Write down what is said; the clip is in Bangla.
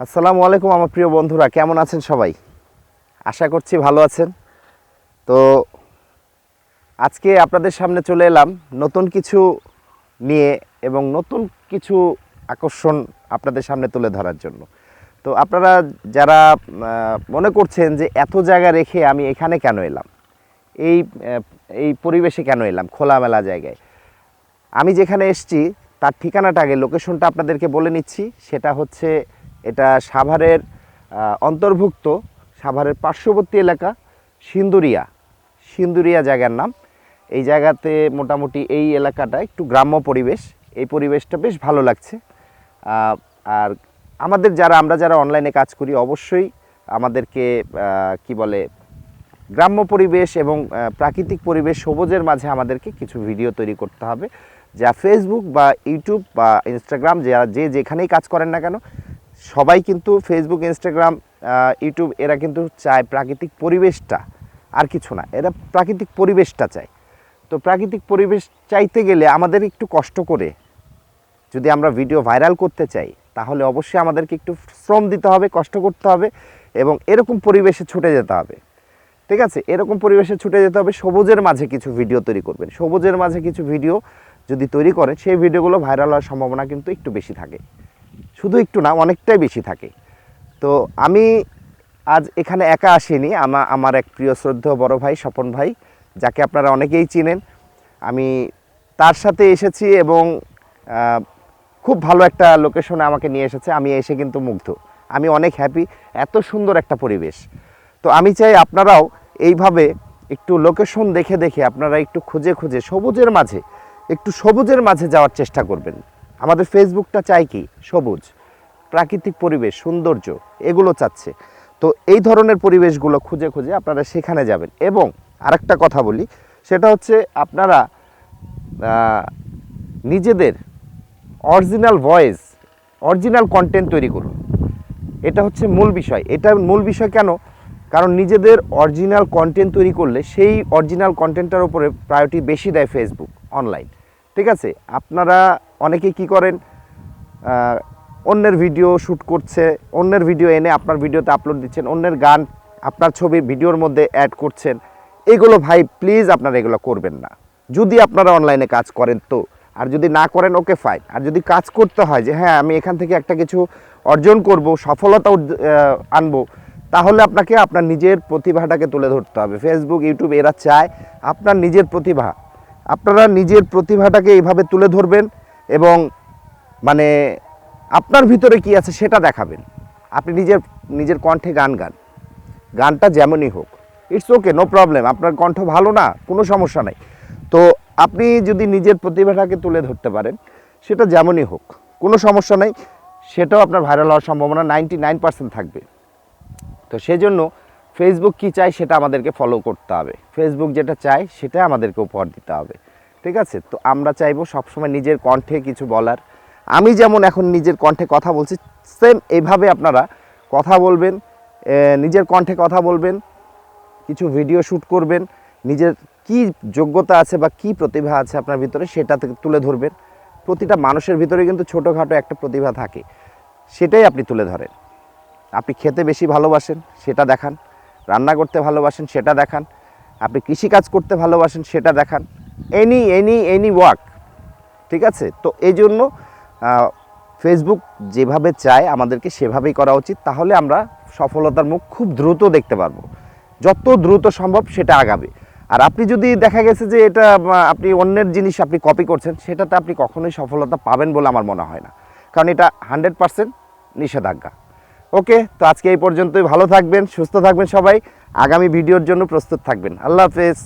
আসসালামু আলাইকুম আমার প্রিয় বন্ধুরা, কেমন আছেন সবাই? আশা করছি ভালো আছেন। তো আজকে আপনাদের সামনে চলে এলাম নতুন কিছু নিয়ে এবং নতুন কিছু আকর্ষণ আপনাদের সামনে তুলে ধরার জন্য। তো আপনারা যারা মনে করছেন যে এত জায়গা রেখে আমি এখানে কেন এলাম? এই এই পরিবেশে কেন এলাম? খোলামেলা জায়গায়। আমি যেখানে এসেছি, তার ঠিকানাটা আগে, লোকেশনটা আপনাদেরকে বলে নিচ্ছি। সেটা হচ্ছে এটা সাভারের অন্তর্ভুক্ত সাভারের পার্শ্ববর্তী এলাকা, সিন্দুরিয়া। সিন্দুরিয়া জায়গার নাম। এই জায়গাতে মোটামুটি এই এলাকাটা একটু গ্রাম্য পরিবেশ। এই পরিবেশটা বেশ ভালো লাগছে। আর আমাদের যারা, আমরা যারা অনলাইনে কাজ করি, অবশ্যই আমাদেরকে কি বলে, গ্রাম্য পরিবেশ এবং প্রাকৃতিক পরিবেশ সবুজের মাঝে আমাদেরকে কিছু ভিডিও তৈরি করতে হবে। যা ফেসবুক বা ইউটিউব বা ইনস্টাগ্রাম যে যে যেখানেই কাজ করেন না কেন সবাই কিন্তু ফেসবুক ইনস্টাগ্রাম ইউটিউব এরা কিন্তু চায় প্রাকৃতিক পরিবেশটা। আর কিছু না, এরা প্রাকৃতিক পরিবেশটা চায়। তো প্রাকৃতিক পরিবেশ চাইতে গেলে আমাদের একটু কষ্ট করে যদি আমরা ভিডিও ভাইরাল করতে চাই, তাহলে অবশ্যই আমাদেরকে একটু শ্রম দিতে হবে, কষ্ট করতে হবে এবং এরকম পরিবেশে ছুটে যেতে হবে। ঠিক আছে? এরকম পরিবেশে ছুটে যেতে হবে, সবুজের মাঝে কিছু ভিডিও তৈরি করবেন। সবুজের মাঝে কিছু ভিডিও যদি তৈরি করেন, সেই ভিডিওগুলো ভাইরাল হওয়ার সম্ভাবনা কিন্তু একটু বেশি থাকে। শুধু একটু না, অনেকটাই বেশি থাকে। তো আমি আজ এখানে একা আসিনি, আমা, আমার এক প্রিয় শ্রদ্ধেয় বড় ভাই, স্বপন ভাই, যাকে আপনারা অনেকেই চিনেন। আমি তার সাথে এসেছি এবং খুব ভালো একটা লোকেশনে আমাকে নিয়ে এসেছে। আমি এসে কিন্তু মুগ্ধ। আমি অনেক হ্যাপি এত সুন্দর একটা পরিবেশ। তো আমি চাই আপনারাও এইভাবে একটু লোকেশন দেখে দেখে আপনারা একটু খুঁজে খুঁজে সবুজের মাঝে, একটু সবুজের মাঝে যাওয়ার চেষ্টা করবেন। আমাদের ফেসবুকটা চাই কি? সবুজ। প্রাকৃতিক পরিবেশ, সৌন্দর্য, এগুলো চাচ্ছে। তো এই ধরনের পরিবেশগুলো খুঁজে খুঁজে আপনারা সেখানে যাবেন। এবং আরেকটা কথা বলি, সেটা হচ্ছে আপনারা নিজেদের অরিজিনাল ভয়েস অরিজিনাল কন্টেন্ট তৈরি করুন। এটা হচ্ছে মূল বিষয়। এটা মূল বিষয় কেন? কারণ নিজেদের অরিজিনাল কন্টেন্ট তৈরি করলে সেই অরিজিনাল কন্টেন্টটার উপরে প্রায়োরিটি বেশি দেয় ফেসবুক অনলাইন ঠিক আছে? আপনারা অনেকে কি করেন অন্যের ভিডিও শ্যুট করছে, অন্যের ভিডিও এনে আপনার ভিডিওতে আপলোড দিচ্ছেন, অন্যের গান আপনার ছবি ভিডিওর মধ্যে অ্যাড করছেন। এগুলো ভাই প্লিজ আপনারা এগুলো করবেন না। যদি আপনারা অনলাইনে কাজ করেন তো, আর যদি না করেন ওকে ফাইন আর যদি কাজ করতে হয় যে হ্যাঁ আমি এখান থেকে একটা কিছু অর্জন করব, সফলতা আনব, তাহলে আপনাকে আপনার নিজের প্রতিভাটাকে তুলে ধরতে হবে। ফেসবুক ইউটিউব এরা চায় আপনার নিজের প্রতিভা। আপনারা নিজের প্রতিভাটাকে এইভাবে তুলে ধরবেন এবং মানে আপনার ভিতরে কি আছে সেটা দেখাবেন। আপনি নিজের নিজের কণ্ঠে গান গান। গানটা যেমনই হোক। ইটস ওকে নো প্রবলেম আপনার কণ্ঠ ভালো না, কোনো সমস্যা নাই। তো আপনি যদি নিজের প্রতিভাটাকে তুলে ধরতে পারেন, সেটা যেমনই হোক, কোনো সমস্যা নাই। সেটাও আপনার ভাইরাল হওয়ার সম্ভাবনা নাইনটি নাইন পার্সেন্ট থাকবে। তো সেজন্য ফেসবুক কি চায় সেটা আমাদেরকে ফলো করতে হবে। ফেসবুক যেটা চায় সেটা আমাদেরকে উপহার দিতে হবে। ঠিক আছে? তো আমরা চাইব সবসময় নিজের কণ্ঠে কিছু বলার। আমি যেমন এখন নিজের কণ্ঠে কথা বলছি সেম এইভাবে আপনারা কথা বলবেন নিজের কণ্ঠে কথা বলবেন, কিছু ভিডিও শ্যুট করবেন, নিজের কি যোগ্যতা আছে বা কি প্রতিভা আছে আপনার ভিতরে সেটা তুলে ধরবেন। প্রতিটা মানুষের ভিতরে কিন্তু ছোটোখাটো একটা প্রতিভা থাকে, সেটাই আপনি তুলে ধরেন। আপনি খেতে বেশি ভালোবাসেন, সেটা দেখান। রান্না করতে ভালোবাসেন, সেটা দেখান। আপনি কৃষিকাজ করতে ভালোবাসেন, সেটা দেখান। এনি এনি এনি ওয়ার্ক ঠিক আছে? তো এই জন্য ফেসবুক যেভাবে চায় আমাদেরকে সেভাবেই করা উচিত, তাহলে আমরা সফলতার মুখ খুব দ্রুত দেখতে পারব। যত দ্রুত সম্ভব সেটা আগাবে। আর আপনি যদি দেখা গেছে যে এটা আপনি অন্যের জিনিস আপনি কপি করছেন, সেটাতে আপনি কখনোই সফলতা পাবেন বলে আমার মনে হয় না। কারণ এটা হান্ড্রেড পারসেন্ট নিষেধাজ্ঞা। ওকে, তো আজকে এই পর্যন্তই। ভালো থাকবেন, সুস্থ থাকবেন সবাই। আগামী ভিডিওর জন্য প্রস্তুত থাকবেন। আল্লাহ হাফেজ।